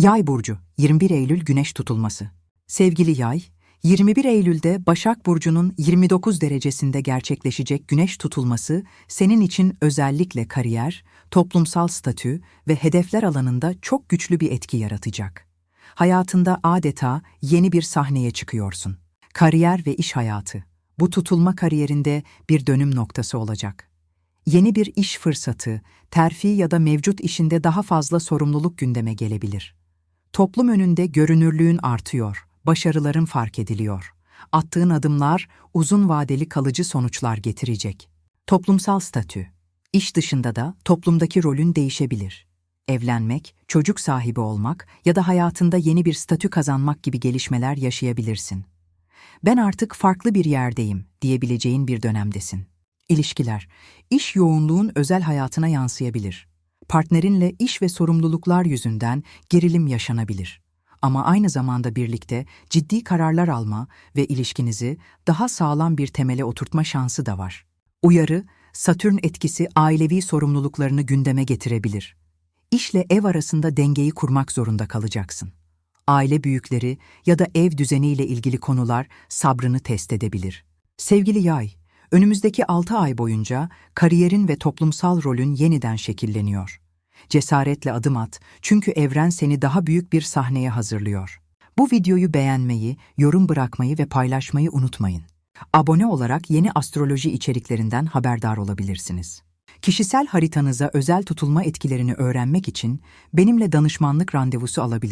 Yay burcu 21 Eylül Güneş tutulması. Sevgili Yay, 21 Eylül'de Başak burcunun 29 derecesinde gerçekleşecek Güneş tutulması senin için özellikle kariyer, toplumsal statü ve hedefler alanında çok güçlü bir etki yaratacak. Hayatında adeta yeni bir sahneye çıkıyorsun. Kariyer ve iş hayatı. Bu tutulma kariyerinde bir dönüm noktası olacak. Yeni bir iş fırsatı, terfi ya da mevcut işinde daha fazla sorumluluk gündeme gelebilir. Toplum önünde görünürlüğün artıyor, başarıların fark ediliyor. Attığın adımlar uzun vadeli kalıcı sonuçlar getirecek. Toplumsal statü. İş dışında da toplumdaki rolün değişebilir. Evlenmek, çocuk sahibi olmak ya da hayatında yeni bir statü kazanmak gibi gelişmeler yaşayabilirsin. Ben artık farklı bir yerdeyim diyebileceğin bir dönemdesin. İlişkiler, iş yoğunluğun özel hayatına yansıyabilir. Partnerinle iş ve sorumluluklar yüzünden gerilim yaşanabilir. Ama aynı zamanda birlikte ciddi kararlar alma ve ilişkinizi daha sağlam bir temele oturtma şansı da var. Uyarı, Satürn etkisi ailevi sorumluluklarını gündeme getirebilir. İşle ev arasında dengeyi kurmak zorunda kalacaksın. Aile büyükleri ya da ev düzeniyle ilgili konular sabrını test edebilir. Sevgili yay, önümüzdeki 6 ay boyunca kariyerin ve toplumsal rolün yeniden şekilleniyor. Cesaretle adım at çünkü evren seni daha büyük bir sahneye hazırlıyor. Bu videoyu beğenmeyi, yorum bırakmayı ve paylaşmayı unutmayın. Abone olarak yeni astroloji içeriklerinden haberdar olabilirsiniz. Kişisel haritanıza özel tutulma etkilerini öğrenmek için benimle danışmanlık randevusu alabilirsiniz.